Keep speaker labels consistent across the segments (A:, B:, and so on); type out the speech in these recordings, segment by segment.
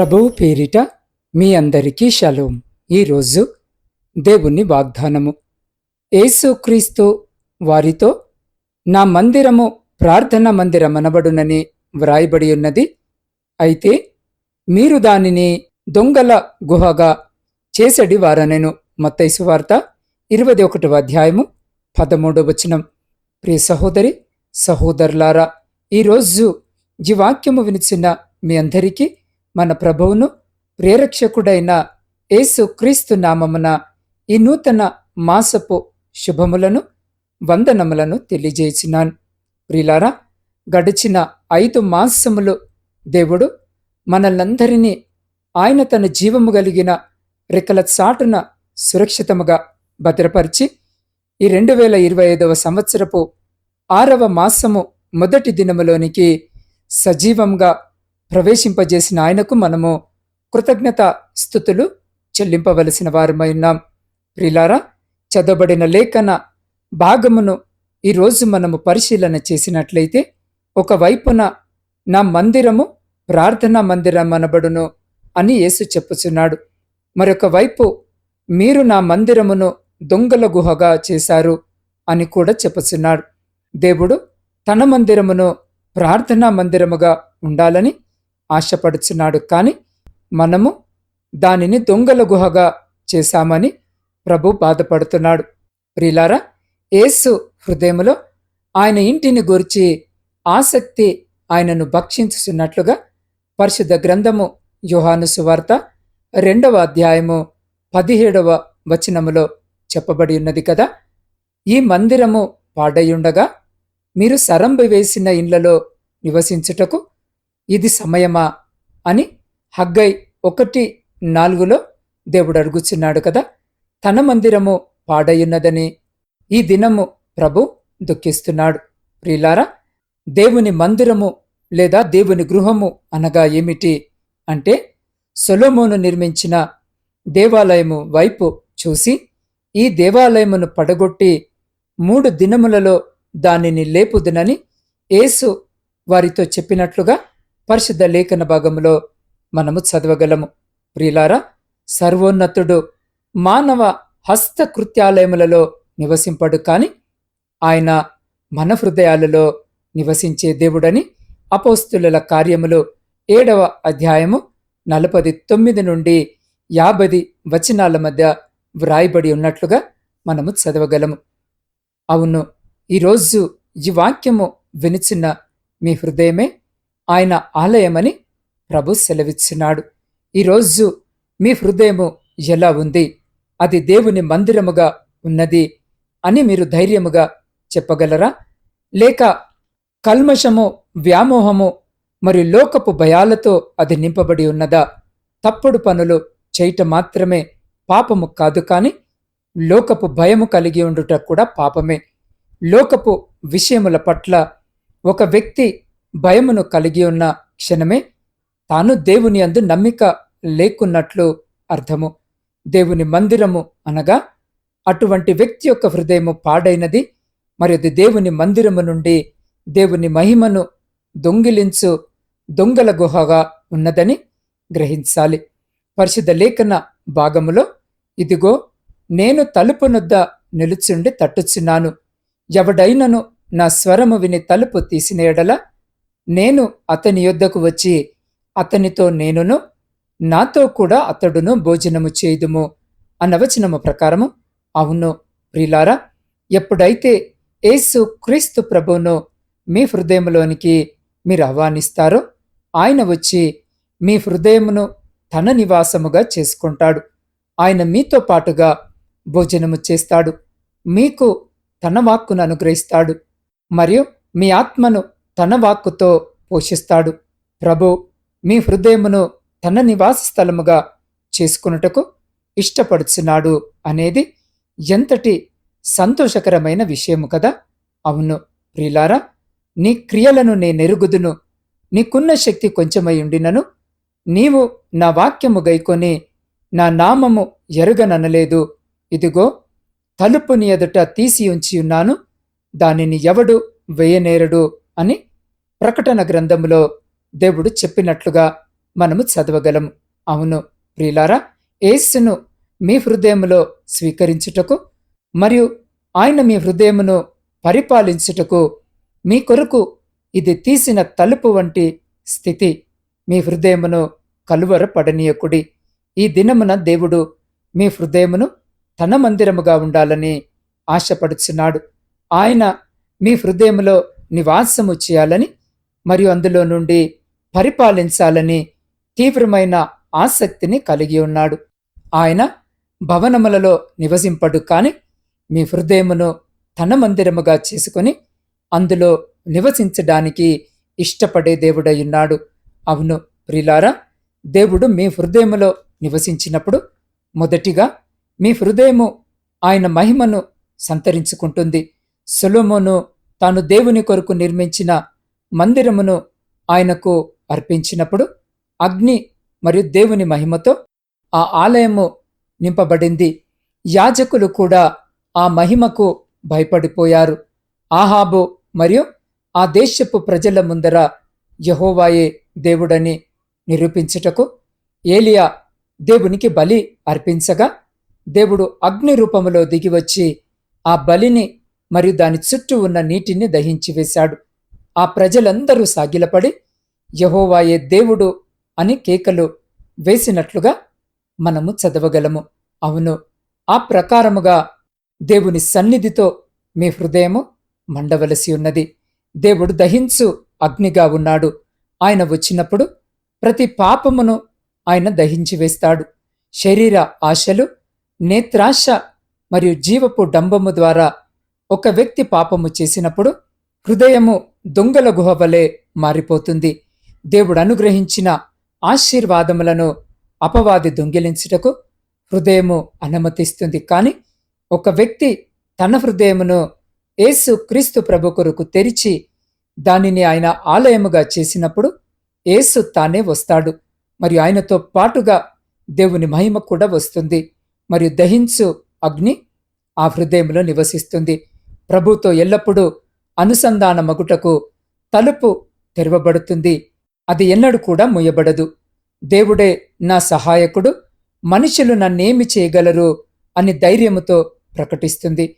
A: ప్రభువు పేరిట మీ అందరికీ షలోం. ఈరోజు దేవుని వాగ్దానము. యేసుక్రీస్తు వారితో నా మందిరము ప్రార్థన మందిరమనబడునని వ్రాయబడి ఉన్నది. అయితే మీరు దానిని దొంగల గుహగా చేసడి వారనెను. మత్తైసు వార్త ఇరవై ఒకటవ అధ్యాయము పదమూడవ వచనం. ప్రియ సహోదరి సహోదరులారా ఈరోజు జీవాక్యము వినిచిన మీ అందరికీ మన ప్రభువును ప్రేరక్షకుడైన యేసు క్రీస్తు నామమున ఈ నూతన మాసపు శుభములను వందనములను తెలియజేసినాను. ప్రిలారా గడిచిన ఐదు మాసములు దేవుడు మనల్నందరినీ ఆయన తన జీవము కలిగిన రెక్కల చాటున సురక్షితముగా భద్రపరిచి ఈ రెండు వేల ఇరవై ఐదవ సంవత్సరపు ఆరవ మాసము మొదటి దినములోనికి సజీవంగా ప్రవేశింపజేసిన ఆయనకు మనము కృతజ్ఞత స్థుతులు చెల్లింపవలసిన వారమై ఉన్నాం. ప్రిలారా చదవబడిన లేఖన భాగమును ఈరోజు మనము పరిశీలన చేసినట్లయితే ఒకవైపున నా మందిరము ప్రార్థనా మందిరం అనబడును అని యేసు చెప్పుచున్నాడు. మరొక వైపు మీరు నా మందిరమును దొంగల గుహగా చేశారు అని కూడా చెప్పుచున్నాడు. దేవుడు తన మందిరమును ప్రార్థనా మందిరముగా ఉండాలని ఆశపడుచున్నాడు. కానీ మనము దానిని దొంగల గుహగా చేశామని ప్రభు బాధపడుతున్నాడు. ప్రిలారా యేసు హృదయములో ఆయన ఇంటిని గురించి ఆసక్తి ఆయనను భక్షించుచున్నట్లుగా పరిశుద్ధ గ్రంథము యోహాను సువార్త రెండవ అధ్యాయము పదిహేడవ వచనములో చెప్పబడి ఉన్నది కదా? ఈ మందిరము పాడయుండగా మీరు సరంబి వేసిన ఇండ్లలో నివసించుటకు ఇది సమయమా అని హగ్గై ఒకటి నాలుగులో దేవుడు అడుగుచున్నాడు కదా. తన మందిరము పాడయున్నదని ఈ దినము ప్రభు దుఃఖిస్తున్నాడు. ప్రియులారా దేవుని మందిరము లేదా దేవుని గృహము అనగా ఏమిటి అంటే సొలోమోను నిర్మించిన దేవాలయము వైపు చూసి ఈ దేవాలయమును పడగొట్టి మూడు దినములలో దానిని లేపుదునని యేసు వారితో చెప్పినట్లుగా పరిశుద్ధ లేఖన భాగంలో మనము చదవగలము. ప్రియులారా సర్వోన్నతుడు మానవ హస్తకృత్యాలయములలో నివసింపడు కాని ఆయన మన హృదయాలలో నివసించే దేవుడని అపోస్తుల కార్యములు ఏడవ అధ్యాయము నలభై తొమ్మిది నుండి యాభది వచనాల మధ్య వ్రాయబడి ఉన్నట్లుగా మనము చదవగలము. అవును ఈరోజు ఈ వాక్యము వినిచిన మీ హృదయమే ఆయన ఆలయమని ప్రభు సెలవిచ్చినాడు. ఈరోజు మీ హృదయము ఎలా ఉంది? అది దేవుని మందిరముగా ఉన్నది అని మీరు ధైర్యముగా చెప్పగలరా? లేక కల్మషము వ్యామోహము మరియు లోకపు భయాలతో అది నింపబడి ఉన్నదా? తప్పుడు పనులు చేయటం మాత్రమే పాపము కాదు కాని లోకపు భయము కలిగి ఉండుట కూడా పాపమే. లోకపు విషయముల పట్ల ఒక వ్యక్తి భయమును కలిగి ఉన్న క్షణమే తాను దేవుని అందు నమ్మిక లేకున్నట్లు అర్థము. దేవుని మందిరము అనగా అటువంటి వ్యక్తి యొక్క హృదయము పాడైనది మరి అది దేవుని మందిరము నుండి దేవుని మహిమను దొంగిలించు దొంగల గుహగా ఉన్నదని గ్రహించాలి. పరిశుద్ధ లేఖన భాగములో ఇదిగో నేను తలుపునొద్ద నిలుచుండి తట్టుచున్నాను. ఎవడైనను నా స్వరము విని తలుపు తీసిన ఎడల నేను అతని యొద్దకు వచ్చి అతనితో నేనును నాతో కూడా అతడును భోజనము చేయుదుము అన్నవచనము ప్రకారము అవును ప్రిలారా ఎప్పుడైతే యేసు క్రీస్తు ప్రభువును మీ హృదయంలోనికి మీరు ఆహ్వానిస్తారో ఆయన వచ్చి మీ హృదయమును తన నివాసముగా చేసుకుంటాడు. ఆయన మీతో పాటుగా భోజనము చేస్తాడు. మీకు తన వాక్కును అనుగ్రహిస్తాడు. మరియు మీ ఆత్మను తన వాక్కుతో పోషిస్తాడు. ప్రభు మీ హృదయమును తన నివాస స్థలముగా చేసుకున్నటకు ఇష్టపడుచున్నాడు అనేది ఎంతటి సంతోషకరమైన విషయము కదా? అవును ప్రియులారా నీ క్రియలను నేనెరుగుదును నీకున్న శక్తి కొంచెమై ఉండినను. నీవు నా వాక్యము గైకొని నా నామము ఎరుగననలేదు. ఇదిగో తలుపుని ఎదుట తీసి ఉంచి ఉన్నాను. దానిని ఎవడు వేయనేరడు అని ప్రకటన గ్రంథములో దేవుడు చెప్పినట్లుగా మనము చదవగలం. అవును ప్రియులారా ఏసును మీ హృదయములో స్వీకరించుటకు మరియు ఆయన మీ హృదయమును పరిపాలించుటకు మీ కొరకు ఇది తీసిన తలుపు వంటి స్థితి. మీ హృదయమును కలువర పడనీయకుడి ఈ దినమున దేవుడు మీ హృదయమును తన మందిరముగా ఉండాలని ఆశపడుచున్నాడు. ఆయన మీ హృదయములో నివాసము చేయాలని మరియు అందులో నుండి పరిపాలించాలని తీవ్రమైన ఆసక్తిని కలిగి ఉన్నాడు. ఆయన భవనములలో నివసింపడు కాని మీ హృదయమును తన మందిరముగా చేసుకొని అందులో నివసించడానికి ఇష్టపడే దేవుడయ్యున్నాడు అవును ప్రిలారా దేవుడు మీ హృదయములో నివసించినప్పుడు మొదటిగా మీ హృదయము ఆయన మహిమను సంతరించుకుంటుంది. సొలోమోను తాను దేవుని కొరకు నిర్మించిన మందిరమును ఆయనకు అర్పించినప్పుడు అగ్ని మరియు దేవుని మహిమతో ఆ ఆలయము నింపబడింది. యాజకులు కూడా ఆ మహిమకు భయపడిపోయారు. ఆహాబు మరియు ఆ దేశపు ప్రజల ముందర యహోవాయే దేవుడని నిరూపించుటకు ఏలియా దేవునికి బలి అర్పించగా దేవుడు అగ్ని రూపములో దిగివచ్చి ఆ బలిని మరియు దాని చుట్టూ ఉన్న నీటిని దహించివేశాడు. ఆ ప్రజలందరూ సాగిలపడి యహోవాయే దేవుడు అని కేకలు వేసినట్లుగా మనము చదవగలము. అవును ఆ ప్రకారముగా దేవుని సన్నిధితో మీ హృదయము మండవలసి ఉన్నది. దేవుడు దహించు అగ్నిగా ఉన్నాడు. ఆయన వచ్చినప్పుడు ప్రతి పాపమును ఆయన దహించి వేస్తాడు. శరీర ఆశలు నేత్రాశ మరియు జీవపు డంబము ద్వారా ఒక వ్యక్తి పాపము చేసినప్పుడు హృదయము దొంగల గుహ వలె మారిపోతుంది. దేవుడు అనుగ్రహించిన ఆశీర్వాదములను అపవాది దొంగిలించుటకు హృదయము అనుమతిస్తుంది. కాని ఒక వ్యక్తి తన హృదయమును యేసు క్రీస్తు ప్రభు కొరకు తెరిచి దానిని ఆయన ఆలయముగా చేసినప్పుడు యేసు తానే వస్తాడు. మరియు ఆయనతో పాటుగా దేవుని మహిమ కూడా వస్తుంది. మరియు దహించు అగ్ని ఆ హృదయంలో నివసిస్తుంది. ప్రభుతో ఎల్లప్పుడూ అనుసంధానమగుటకు తలుపు తెరవబడుతుంది. అది ఎన్నడూ కూడా ముయ్యబడదు దేవుడే నా సహాయకుడు మనుషులు నన్నేమి చేయగలరు అని ధైర్యముతో ప్రకటిస్తుంది.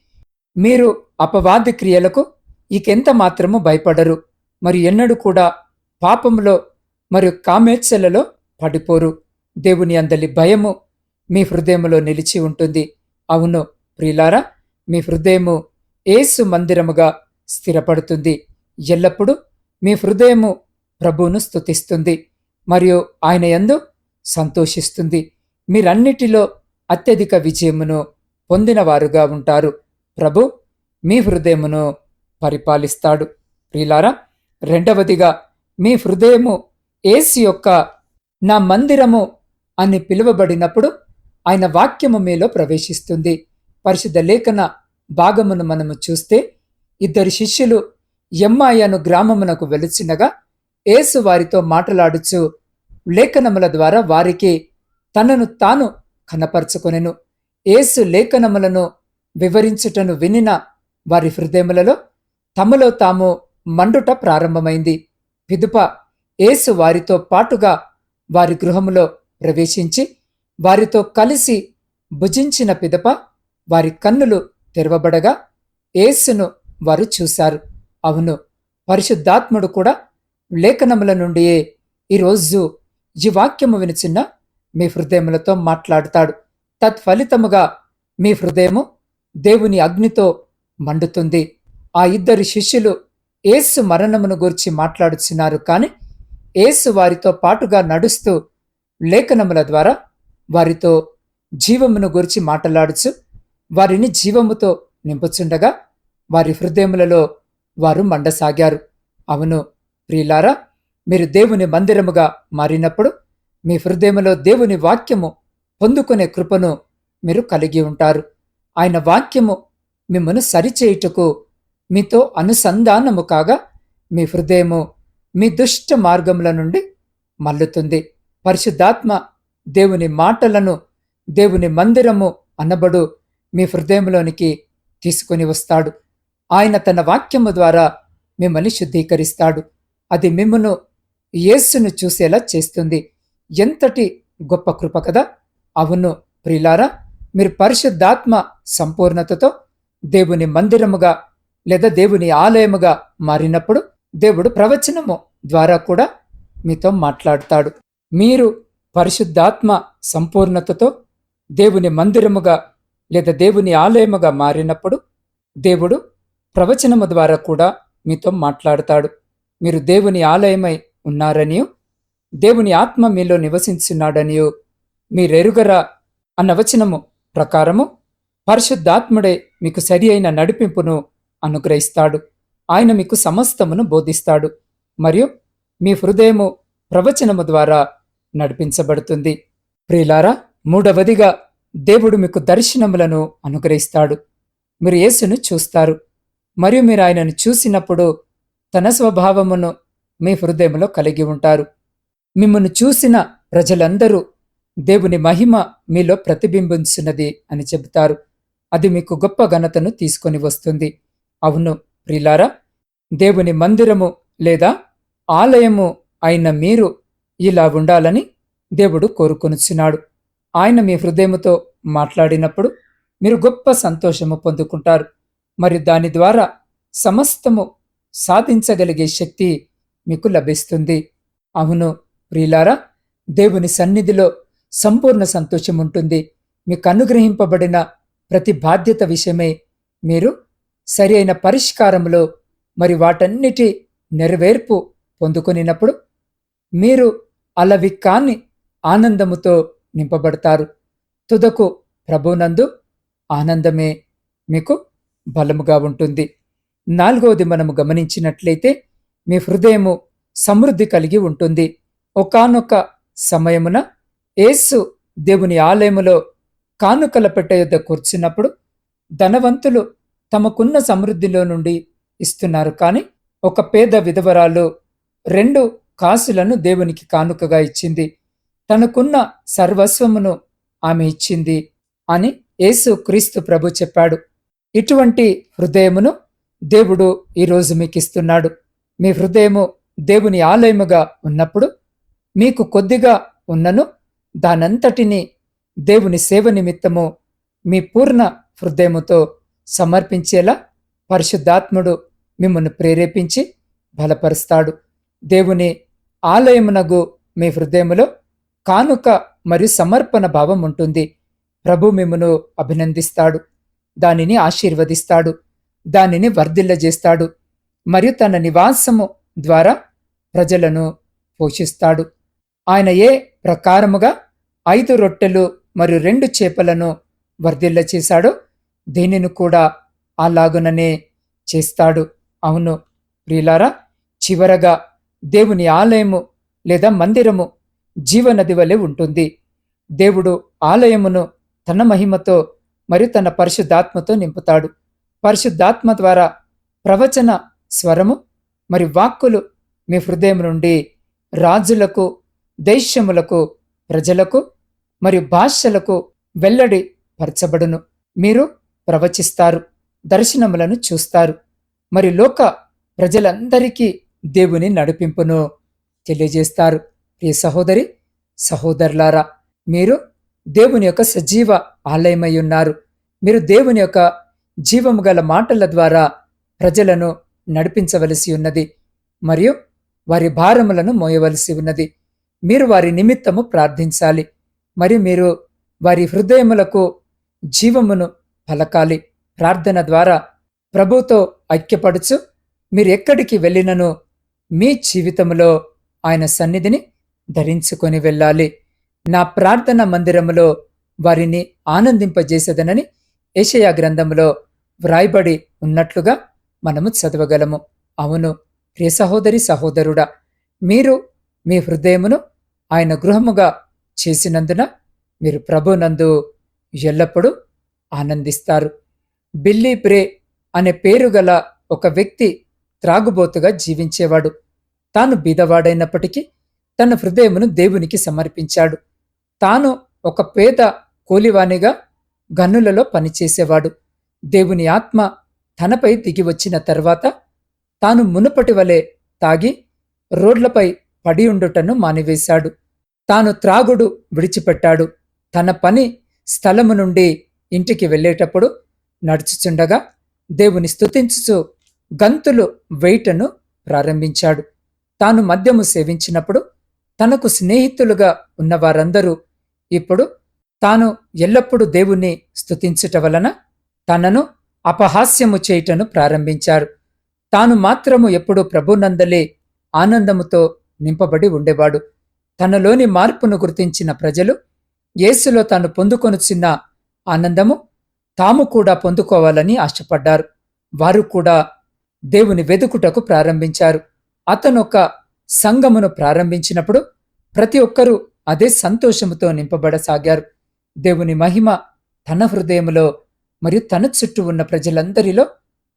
A: మీరు అపవాది క్రియలకు ఇకెంత మాత్రము భయపడరు. మరి ఎన్నడూ కూడా పాపంలో మరియు కామేచ్ఛలలో పడిపోరు. దేవుని అందలి భయము మీ హృదయములో నిలిచి ఉంటుంది. అవును ప్రియులారా మీ హృదయము ఏసు మందిరముగా స్థిరపడుతుంది. ఎల్లప్పుడూ మీ హృదయము ప్రభువును స్థుతిస్తుంది మరియు ఆయన యందు సంతోషిస్తుంది. మీరన్నిటిలో అత్యధిక విజయమును పొందినవారుగా ఉంటారు. ప్రభు మీ హృదయమును పరిపాలిస్తాడు. ప్రియులారా రెండవదిగా మీ హృదయము ఏసు యొక్క నా మందిరము అని పిలువబడినప్పుడు ఆయన వాక్యము మీలో ప్రవేశిస్తుంది. పరిశుద్ధ లేఖన భాగమును మనము చూస్తే ఇద్దరు శిష్యులు ఎమ్మాయను గ్రామమునకు వెలుచినగా యేసు వారితో మాటలాడుచు లేఖనముల ద్వారా వారికి తనను తాను కనపరుచుకొనెను. యేసు లేఖనములను వివరించుటను వినిన వారి హృదయములలో తమలో తాము మండుట ప్రారంభమైంది. పిదుప యేసు వారితో పాటుగా వారి గృహములో ప్రవేశించి వారితో కలిసి భుజించిన పిదప వారి కన్నులు తెరవబడగా యేసును వారు చూశారు. అవును పరిశుద్ధాత్ముడు కూడా లేఖనముల నుండియే ఈరోజు ఈ వాక్యము వినిచిన్న మీ హృదయములతో మాట్లాడుతాడు. తత్ఫలితముగా మీ హృదయము దేవుని అగ్నితో మండుతుంది. ఆ ఇద్దరు శిష్యులు ఏసు మరణమును గురించి మాట్లాడుచున్నారు. కాని ఏసు వారితో పాటుగా నడుస్తూ లేఖనముల ద్వారా వారితో జీవమును గురించి మాట్లాడుచు వారిని జీవముతో నింపుచుండగా వారి హృదయములలో వారు మండసాగారు. అవును ప్రియులారా మీరు దేవుని మందిరముగా మారినప్పుడు మీ హృదయములో దేవుని వాక్యము పొందుకునే కృపను మీరు కలిగి ఉంటారు. ఆయన వాక్యము మిమ్మను సరిచేయుటకు మీతో అనుసంధానము కాగా మీ హృదయము మీ దుష్ట మార్గముల నుండి మల్లుతుంది పరిశుద్ధాత్మ దేవుని మాటలను దేవుని మందిరము అనబడు మీ హృదయంలోనికి తీసుకొని వస్తాడు. ఆయన తన వాక్యము ద్వారా మిమ్మల్ని శుద్ధీకరిస్తాడు. అది మిమ్మను యేసును చూసేలా చేస్తుంది. ఎంతటి గొప్ప కృప కదా! అవును ప్రిలారా మీరు పరిశుద్ధాత్మ సంపూర్ణతతో దేవుని మందిరముగా లేదా దేవుని ఆలయముగా మారినప్పుడు దేవుడు ప్రవచనము ద్వారా కూడా మీతో మాట్లాడతాడు. మీరు పరిశుద్ధాత్మ సంపూర్ణతతో దేవుని మందిరముగా లేదా దేవుని ఆలయముగా మారినప్పుడు దేవుడు ప్రవచనము ద్వారా కూడా మీతో మాట్లాడతాడు. మీరు దేవుని ఆలయమై ఉన్నారనియు దేవుని ఆత్మ మీలో నివసించున్నాడనియు మీరెరుగరా అన్న వచనము ప్రకారము పరిశుద్ధాత్ముడే మీకు సరి అయిన నడిపింపును అనుగ్రహిస్తాడు. ఆయన మీకు సమస్తమును బోధిస్తాడు. మరియు మీ హృదయము ప్రవచనము ద్వారా నడిపించబడుతుంది. ప్రియులారా మూడవదిగా దేవుడు మీకు దర్శనములను అనుగ్రహిస్తాడు. మీరు యేసును చూస్తారు. మరియు మీరు ఆయనను చూసినప్పుడు తన స్వభావమును మీ హృదయంలో కలిగి ఉంటారు. మిమ్మల్ని చూసిన ప్రజలందరూ దేవుని మహిమ మీలో ప్రతిబింబించున్నది అని చెబుతారు. అది మీకు గొప్ప ఘనతను తీసుకొని వస్తుంది. అవును ప్రిలారా దేవుని మందిరము లేదా ఆలయము అయిన మీరు ఇలా ఉండాలని దేవుడు కోరుకొనుచున్నాడు. ఆయన మీ హృదయముతో మాట్లాడినప్పుడు మీరు గొప్ప సంతోషము పొందుకుంటారు. మరి దాని ద్వారా సమస్తము సాధించగలిగే శక్తి మీకు లభిస్తుంది. అవును ప్రియులారా దేవుని సన్నిధిలో సంపూర్ణ సంతోషం ఉంటుంది. మీకు అనుగ్రహింపబడిన ప్రతి బాధ్యత విషయమే మీరు సరి అయిన పరిష్కారంలో మరి వాటన్నిటి నెరవేర్పు పొందుకునినప్పుడు మీరు అలవి కాని ఆనందముతో నింపబడతారు. తుదకు ప్రభునందు ఆనందమే మీకు బలముగా ఉంటుంది. నాలుగవది మనము గమనించినట్లయితే మీ హృదయము సమృద్ధి కలిగి ఉంటుంది. ఒకానొక సమయమున యేసు దేవుని ఆలయములో కానుకల పెట్టె యొద్ద కూర్చున్నప్పుడు ధనవంతులు తమకున్న సమృద్ధిలో నుండి ఇస్తున్నారు. కానీ ఒక పేద విధవరాలు రెండు కాసులను దేవునికి కానుకగా ఇచ్చింది. తనకున్న సర్వస్వమును ఆమె ఇచ్చింది అని యేసు క్రీస్తు ప్రభు చెప్పాడు. ఇటువంటి హృదయమును దేవుడు ఈరోజు మీకు ఇస్తున్నాడు మీ హృదయము దేవుని ఆలయముగా ఉన్నప్పుడు మీకు కొద్దిగా ఉన్నను దానంతటిని దేవుని సేవ నిమిత్తము మీ పూర్ణ హృదయముతో సమర్పించేలా పరిశుద్ధాత్ముడు మిమ్మల్ని ప్రేరేపించి బలపరుస్తాడు. దేవుని ఆలయమునగు మీ హృదయములో కానుక మరియు సమర్పణ భావం ఉంటుంది. ప్రభు మిమ్మను అభినందిస్తాడు. దానిని ఆశీర్వదిస్తాడు దానిని వర్ధిల్లజేస్తాడు మరియు తన నివాసము ద్వారా ప్రజలను పోషిస్తాడు. ఆయన ఏ ప్రకారముగా ఐదు రొట్టెలు మరియు రెండు చేపలను వర్ధిల్ల చేశాడో దీనిని కూడా అలాగుననే చేస్తాడు. అవును ప్రియులారా చివరగా దేవుని ఆలయము లేదా మందిరము జీవనది వలె ఉంటుంది. దేవుడు ఆలయమును తన మహిమతో మరియు తన పరిశుద్ధాత్మతో నింపుతాడు. పరిశుద్ధాత్మ ద్వారా ప్రవచన స్వరము మరి వాక్కులు మీ హృదయం నుండి రాజులకు దేశములకు ప్రజలకు మరియు భాషలకు వెల్లడి పరచబడును. మీరు ప్రవచిస్తారు దర్శనములను చూస్తారు మరి లోక ప్రజలందరికీ దేవుని నడిపింపును తెలియజేస్తారు. ప్రియ సహోదరి సహోదరులారా మీరు దేవుని యొక్క సజీవ ఆలయమై ఉన్నారు. మీరు దేవుని యొక్క జీవము గల మాటల ద్వారా ప్రజలను నడిపించవలసి ఉన్నది. మరియు వారి భారములను మోయవలసి ఉన్నది. మీరు వారి నిమిత్తము ప్రార్థించాలి. మరి మీరు వారి హృదయములకు జీవమును పలకాలి. ప్రార్థన ద్వారా ప్రభుతో ఐక్యపడుచు మీరు ఎక్కడికి వెళ్ళినను మీ జీవితములో ఆయన సన్నిధిని ధరించుకొని వెళ్ళాలి. నా ప్రార్థన మందిరములో వారిని ఆనందింపజేసేదనని ఏషయా గ్రంథములో వ్రాయబడి ఉన్నట్లుగా మనము చదవగలము. అవును ప్రియ సహోదరి సహోదరుడా మీరు మీ హృదయమును ఆయన గృహముగా చేసినందున మీరు ప్రభునందు ఎల్లప్పుడూ ఆనందిస్తారు. బిల్లీ బ్రే అనే పేరు గల ఒక వ్యక్తి త్రాగుబోతుగా జీవించేవాడు. తాను బీదవాడైనప్పటికీ తన హృదయమును దేవునికి సమర్పించాడు. తాను ఒక పేద కూలివానిగా గన్నులలో పనిచేసేవాడు. దేవుని ఆత్మ తనపై దిగివచ్చిన తర్వాత తాను మునుపటి వలె తాగి రోడ్లపై పడి ఉండుటను మానివేశాడు. తాను త్రాగుడు విడిచిపెట్టాడు. తన పని స్థలము నుండి ఇంటికి వెళ్ళేటప్పుడు నడుచుచుండగా దేవుని స్థుతించుచు గంతులు వేయటను ప్రారంభించాడు. తాను మద్యము సేవించినప్పుడు తనకు స్నేహితులుగా ఉన్నవారందరూ ఇప్పుడు తాను ఎల్లప్పుడూ దేవుణ్ణి స్తుతించుట వలన తనను అపహాస్యము చేయుటను ప్రారంభించారు. తాను మాత్రము ఎప్పుడూ ప్రభునందలే ఆనందముతో నింపబడి ఉండేవాడు. తనలోని మార్పును గుర్తించిన ప్రజలు యేసులో తాను పొందుకొనుచున్న ఆనందము తాము కూడా పొందుకోవాలని ఆశపడ్డారు. వారు కూడా దేవుని వెదుకుటకు ప్రారంభించారు. అతనొక సంఘమును ప్రారంభించినప్పుడు ప్రతి ఒక్కరూ అదే సంతోషముతో నింపబడసాగారు. దేవుని మహిమ తన హృదయములో మరియు తన చుట్టూ ఉన్న ప్రజలందరిలో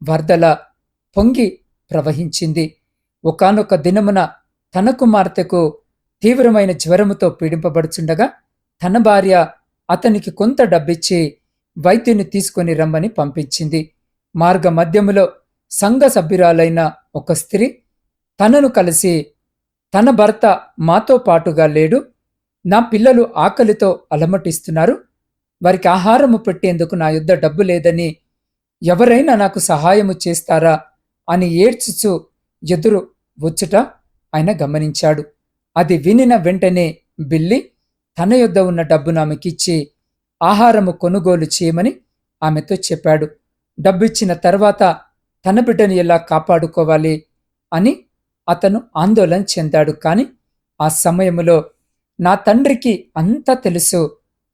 A: వరదల పొంగి ప్రవహించింది. ఒకనొక దినమున తన కుమార్తెకు తీవ్రమైన జ్వరముతో పీడింపబడుచుండగా తన భార్య అతనికి కొంత డబ్బిచ్చి వైద్యుని తీసుకొని రమ్మని పంపించింది. మార్గ మధ్యములో సంఘ సభ్యురాలైన ఒక స్త్రీ తనను కలిసి తన భర్త మాతో పాటుగా లేడు. నా పిల్లలు ఆకలితో అలమటిస్తున్నారు. వారికి ఆహారము పెట్టేందుకు నా యుద్ధ డబ్బు లేదని ఎవరైనా నాకు సహాయము చేస్తారా అని ఏడ్చుచు ఎదురు వచ్చుట ఆయన గమనించాడు. అది వినిన వెంటనే బిల్లి తన యొద్ద ఉన్న డబ్బును ఆమెకిచ్చి ఆహారము కొనుగోలు చేయమని ఆమెతో చెప్పాడు. డబ్బిచ్చిన తర్వాత తన బిడ్డను ఎలా కాపాడుకోవాలి అని అతను ఆందోళన చెందాడు. కాని ఆ సమయంలో నా తండ్రికి అంతా తెలుసు.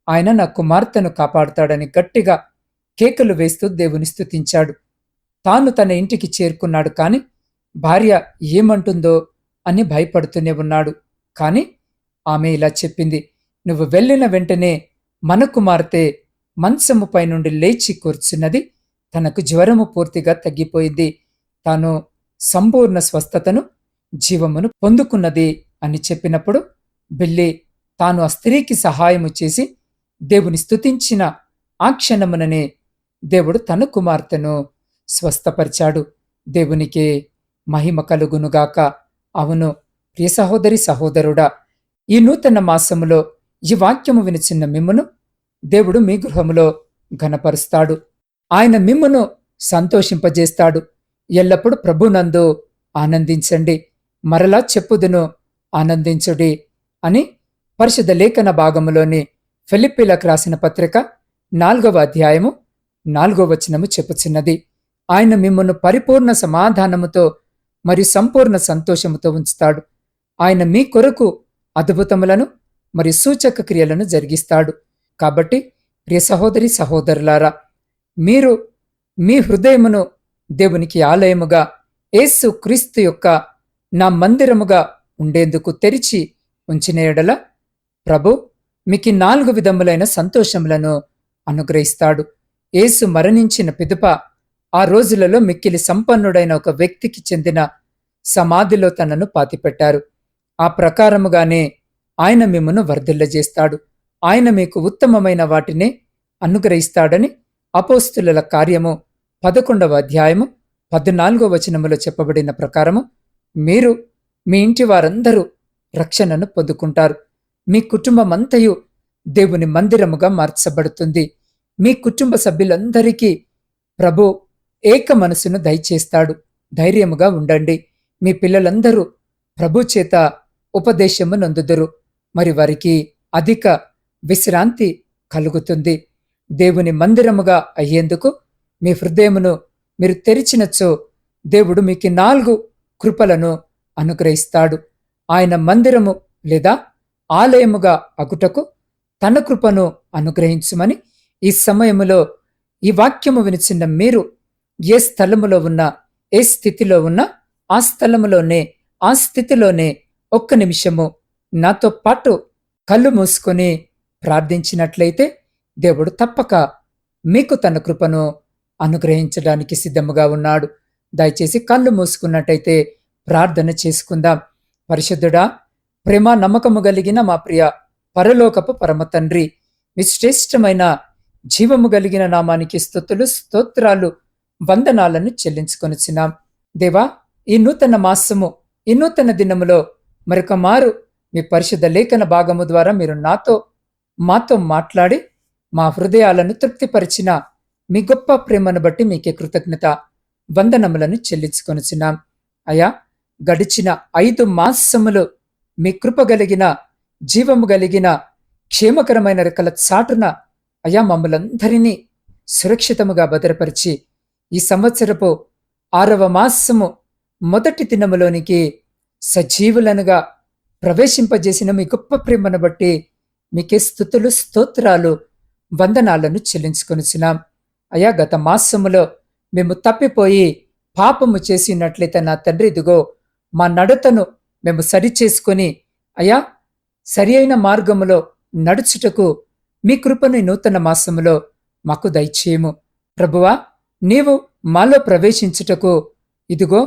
A: ఆయన నా కుమార్తెను కాపాడుతాడని గట్టిగా కేకలు వేస్తూ దేవుని స్థుతించాడు తాను తన ఇంటికి చేరుకున్నాడు కాని భార్య ఏమంటుందో అని భయపడుతూనే ఉన్నాడు. కాని ఆమె ఇలా చెప్పింది నువ్వు వెళ్ళిన వెంటనే మన కుమార్తె మంచముపై నుండి లేచి కూర్చున్నది తనకు జ్వరము పూర్తిగా తగ్గిపోయింది. తాను సంపూర్ణ స్వస్థతను జీవమును పొందుకున్నది అని చెప్పినప్పుడు బిల్లి తాను ఆ స్త్రీకి సహాయము చేసి దేవుని స్తుతించిన ఆ క్షణముననే దేవుడు తన కుమార్తెను స్వస్థపరిచాడు. దేవునికి మహిమ కలుగునుగాక. అవును ప్రియ సహోదరి సహోదరుడా ఈ నూతన మాసములో ఈ వాక్యము వినిచిన్న మిమ్మును దేవుడు మీ గృహములో ఘనపరుస్తాడు. ఆయన మిమ్మును సంతోషింపజేస్తాడు. ఎల్లప్పుడూ ప్రభునందు ఆనందించండి. మరలా చెప్పుదును ఆనందించుడి. అని పరిశుద్ధ లేఖన భాగములోని ఫిలిప్పీలకు రాసిన పత్రిక నాలుగవ అధ్యాయము నాలుగవ వచనము చెప్పుచున్నది. ఆయన మిమ్మల్ని పరిపూర్ణ సమాధానముతో మరియు సంపూర్ణ సంతోషముతో ఉంచుతాడు. ఆయన మీ కొరకు అద్భుతములను మరియు సూచక క్రియలను జరిగిస్తాడు. కాబట్టి ప్రియ సహోదరి సహోదరులారా మీరు మీ హృదయమును దేవునికి ఆలయముగా యేసు క్రీస్తు యొక్క నా మందిరముగా ఉండేందుకు తెరిచి ఉంచిన ఎడల ప్రభు మీకు నాలుగు విధములైన సంతోషములను అనుగ్రహిస్తాడు. యేసు మరణించిన పిదుప ఆ రోజులలో మిక్కిలి సంపన్నుడైన ఒక వ్యక్తికి చెందిన సమాధిలో తనను పాతిపెట్టారు. ఆ ప్రకారముగానే ఆయన మిమ్మను వర్ధిల్లజేస్తాడు. ఆయన మీకు ఉత్తమమైన వాటినే అనుగ్రహిస్తాడని అపోస్తుల కార్యము పదకొండవ అధ్యాయము పద్నాలుగో వచనములో చెప్పబడిన ప్రకారము మీరు మీ ఇంటి వారందరూ రక్షణను పొందుకుంటారు. మీ కుటుంబమంతయు దేవుని మందిరముగా మార్చబడుతుంది. మీ కుటుంబ సభ్యులందరికీ ప్రభు ఏక మనసును దయచేస్తాడు. ధైర్యముగా ఉండండి. మీ పిల్లలందరూ ప్రభు చేత ఉపదేశము నందుదురు. మరి వారికి అధిక విశ్రాంతి కలుగుతుంది. దేవుని మందిరముగా అయ్యేందుకు మీ హృదయమును మీరు తెరిచినచో దేవుడు మీకు నాలుగు కృపలను అనుగ్రహిస్తాడు. ఆయన మందిరము లేదా ఆలయముగా అగుటకు తన కృపను అనుగ్రహించుమని ఈ సమయములో ఈ వాక్యము వినిచిన మీరు ఏ స్థలములో ఉన్నా ఏ స్థితిలో ఉన్నా ఆ స్థలములోనే ఆ స్థితిలోనే ఒక్క నిమిషము నాతో పాటు కళ్ళు మూసుకొని ప్రార్థించినట్లయితే దేవుడు తప్పక మీకు తన కృపను అనుగ్రహించడానికి సిద్ధముగా ఉన్నాడు. దయచేసి కళ్ళు మూసుకున్నట్టయితే ప్రార్థన చేసుకుందాం. పరిశుద్ధుడా ప్రేమ నమ్మకము కలిగిన మా ప్రియ పరలోకపు పరమ తండ్రి మీ శ్రేష్టమైన జీవము కలిగిన నామానికి స్థుతులు స్తోత్రాలు వందనాలను చెల్లించుకొనిచ్చినాం దేవా ఈ నూతన మాసము ఈ నూతన దినములో మరొక మారు మీ పరిశుద్ధ లేఖన భాగము ద్వారా మీరు నాతో మాతో మాట్లాడి మా హృదయాలను తృప్తిపరిచిన మీ గొప్ప ప్రేమను బట్టి మీకే కృతజ్ఞత వందనములను చెల్లించుకొనిచ్చినాం అయా గడిచిన ఐదు మాసములు మీ కృప కలిగిన జీవము కలిగిన క్షేమకరమైన రెక్కల చాటున అయా మమ్మలందరినీ సురక్షితముగా భద్రపరిచి ఈ సంవత్సరపు ఆరవ మాసము మొదటి దినములోనికి సజీవులనుగా ప్రవేశింపజేసిన మీ గొప్ప ప్రేమను బట్టి మీకే స్థుతులు స్తోత్రాలు వందనాలను చెల్లించుకొనిచున్నాం. అయా గత మాసములో మేము తప్పిపోయి పాపము చేసినట్లయితే నా తండ్రి ఇదిగో మా నడతను మేము సరిచేసుకొని అయా సరి అయిన మార్గములో నడుచుటకు మీ కృపను నూతన మాసములో మాకు దయచేయము. ప్రభువా నీవు మాలో ప్రవేశించుటకు ఇదిగో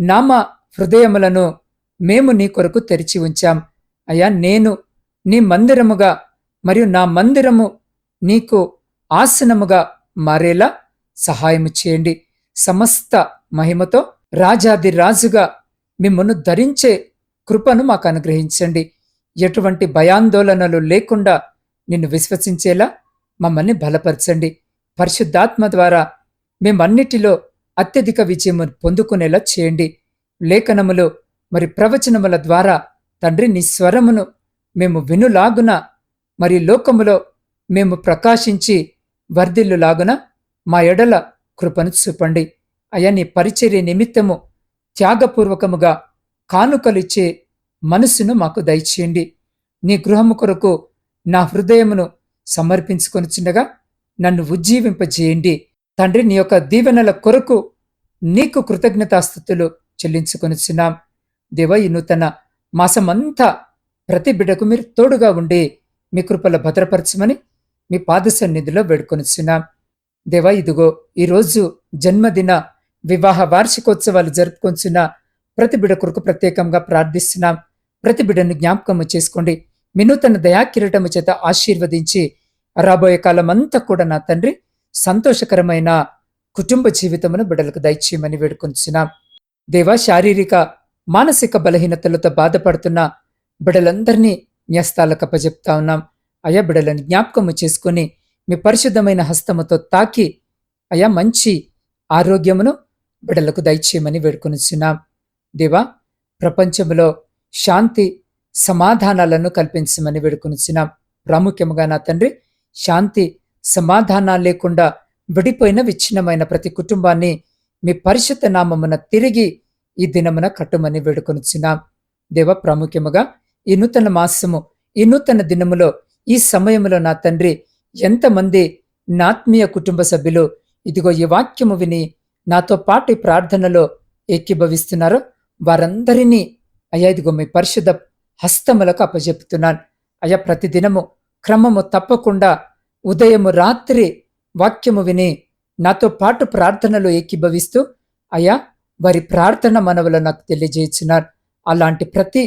A: నామ హృదయములను మేము నీ కొరకు తెరిచి ఉంచాం. అయ్యా నేను నీ మందిరముగా మరియు నా మందిరము నీకు ఆసనముగా మారేలా సహాయము చేయండి. సమస్త మహిమతో రాజాది రాజుగా మిమ్మల్ని ధరించే కృపను మాకు అనుగ్రహించండి. ఎటువంటి భయాందోళనలు లేకుండా నిన్ను విశ్వసించేలా మమ్మల్ని బలపరచండి. పరిశుద్ధాత్మ ద్వారా మేమన్నిటిలో అత్యధిక విజయం పొందుకునేలా చేయండి. లేఖనములు మరి ప్రవచనముల ద్వారా తండ్రి నీ స్వరమును మేము వినులాగున మరి లోకములో మేము ప్రకాశించి వర్ధిల్లులాగున మా ఎడల కృపను చూపండి. అయ్యా నీ పరిచర్య నిమిత్తము త్యాగపూర్వకముగా కానుకలిచ్చే మనసును మాకు దయచేయండి. నీ గృహము కొరకు నా హృదయమును సమర్పించుకొనిచుండగా నన్ను ఉజ్జీవింపజేయండి. తండ్రి నీ యొక్క దీవెనల కొరకు నీకు కృతజ్ఞతాస్థుతులు చెల్లించుకొనిచున్నాం. దేవ ఈ నూతన మాసమంతా ప్రతి బిడ్డకు మీరు తోడుగా ఉండి మీ కృపల భద్రపరచమని మీ పాద సన్నిధిలో వేడుకొనిచున్నాం. దేవా ఇదిగో ఈరోజు జన్మదిన వివాహ వార్షికోత్సవాలు జరుపుకొంచున్న ప్రతి బిడ కొరకు ప్రత్యేకంగా ప్రార్థిస్తున్నాం. ప్రతి బిడను జ్ఞాపకము చేసుకోండి. వినూతన దయాకిరటము చేత ఆశీర్వదించి రాబోయే కాలం అంతా కూడా నా తండ్రి సంతోషకరమైన కుటుంబ జీవితమును బిడలకు దయచేయమని వేడుకొంచున్నాం. దేవ శారీరక మానసిక బలహీనతలతో బాధపడుతున్న బిడలందరినీ న్యస్తాలకు అప్పచెప్తా ఉన్నాం. అయా బిడలను జ్ఞాపకము చేసుకుని మీ పరిశుద్ధమైన హస్తముతో తాకి అయా మంచి ఆరోగ్యమును బిడలకు దయచేయమని వేడుకొనిచున్నాం. దేవా ప్రపంచంలో శాంతి సమాధానాలను కల్పించమని వేడుకొనిచున్నాం. ప్రాముఖ్యముగా నా తండ్రి శాంతి సమాధానాలు లేకుండా విడిపోయిన విచ్ఛిన్నమైన ప్రతి కుటుంబాన్ని మీ పరిశుద్ధ నామమున తిరిగి ఈ దినమున కట్టుమని వేడుకొనిచున్నాం. దేవ ప్రాముఖ్యముగా ఈ నూతన మాసము ఈ నూతన దినములో ఈ సమయంలో నా తండ్రి ఎంతమంది నాత్మీయ కుటుంబ సభ్యులు ఇదిగో ఈ వాక్యము విని నాతో పాటు ఈ ప్రార్థనలో ఏకీభవిస్తున్నారో. వారందరినీ అయ్యా ఇదిగో మీ పరిశుద్ధ హస్తములకు అప్పజెపుతున్నాను. అయ్యా ప్రతిదినము క్రమము తప్పకుండా ఉదయము రాత్రి వాక్యము విని నాతో పాటు ప్రార్థనలో ఏకీభవిస్తూ అయ్యా వారి ప్రార్థన మనవులు నాకు తెలియజేస్తున్నారు అలాంటి ప్రతి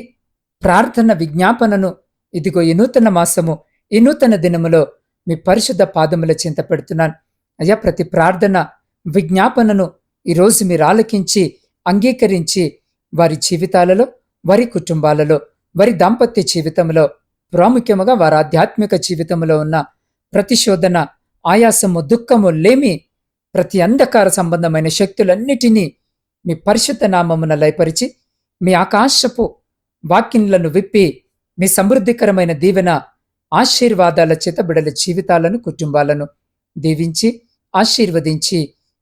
A: ప్రార్థన విజ్ఞాపనను ఇదిగో ఈ నూతన మాసము ఈ నూతన దినములో మీ పరిశుద్ధ పాదముల చింత పెడుతున్నాను. అయ్యా ప్రతి ప్రార్థన విజ్ఞాపనను ఈరోజు మీరు ఆలకించి అంగీకరించి వారి జీవితాలలో వారి కుటుంబాలలో వారి దాంపత్య జీవితంలో ప్రాముఖ్యముగా వారి ఆధ్యాత్మిక జీవితంలో ఉన్న ప్రతిశోధన ఆయాసము దుఃఖము లేమి ప్రతి అంధకార సంబంధమైన శక్తులన్నిటినీ మీ పరిశుద్ధ నామమున లయపరిచి మీ ఆకాశపు వాక్యంలను విప్పి మీ సమృద్ధికరమైన దీవెన ఆశీర్వాదాల చేత బిడల జీవితాలను కుటుంబాలను దీవించి ఆశీర్వదించి